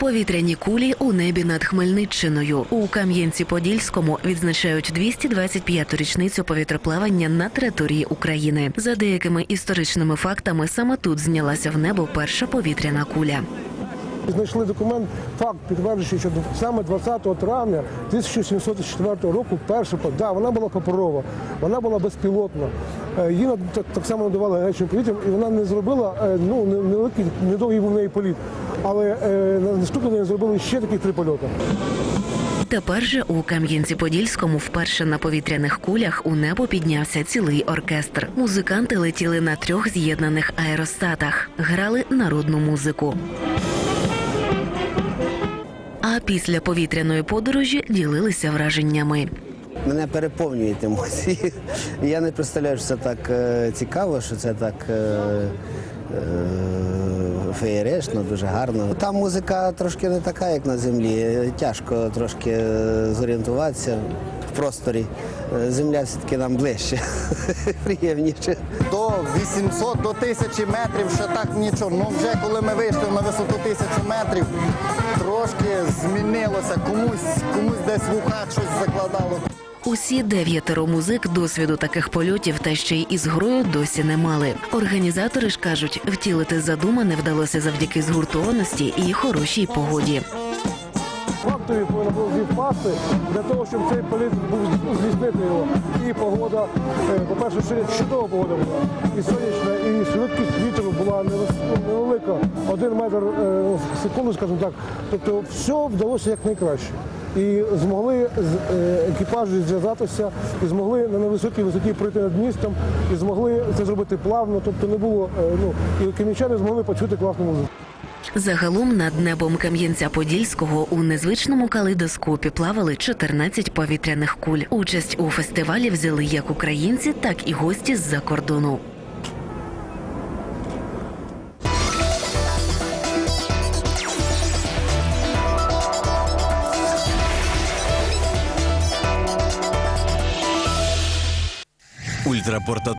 Повітряні кулі у небі над Хмельниччиною. У Кам'янці-Подільському відзначають 225-ту річницю повітроплавання на території України. За деякими історичними фактами, саме тут знялася в небо перша повітряна куля. Знайшли документ, факт підтверджуючи, що саме 20 травня 1704 року перша да, вона була паперова, вона була безпілотна. Е, Її так, так само надавали гарячим повітрям, і вона не зробила е, ну не- невеликий, недовгий був в неї політ. Але е, на наступний день зробили ще такі три польоти. Тепер же у Кам'янці-Подільському вперше на повітряних кулях у небо піднявся цілий оркестр. Музиканти летіли на трьох з'єднаних аеростатах, грали народну музику. А після повітряної подорожі ділилися враженнями. Мене переповнюють емоції. Я не представляю, що це так е, цікаво, що це так е, е, феєрично, дуже гарно. Там музика трошки не така, як на землі. Тяжко трошки е, зорієнтуватися в просторі. Е, Земля все-таки нам ближче, приємніше. до 800, до 1000 метрів ще так нічого. Ну вже коли ми вийшли на висоту 1000 метрів, трошки змінилося. Комусь, комусь десь в ухах щось закладало. Усі дев'ятеро музик досвіду таких польотів та ще й із грою досі не мали. Організатори ж кажуть, втілити задумане вдалося завдяки згуртованості і хорошій погоді. Фактові повинно було зівпасти для того, щоб цей політ був здійснити його. І погода, е, по-перше, чудова погода була. І сонячна, і швидкість вітру була невелика, один метр е, секунду, скажімо так. Тобто все вдалося якнайкраще. І змогли з е, екіпажі зв'язатися, і змогли на невисокій висоті пройти над містом, і змогли це зробити плавно. Тобто не було, е, ну, і кам'янчани змогли почути класну музику. Загалом над небом Кам'янця-Подільського у незвичному калейдоскопі плавали 14 повітряних куль. Участь у фестивалі взяли як українці, так і гості з-за кордону. Ultraporta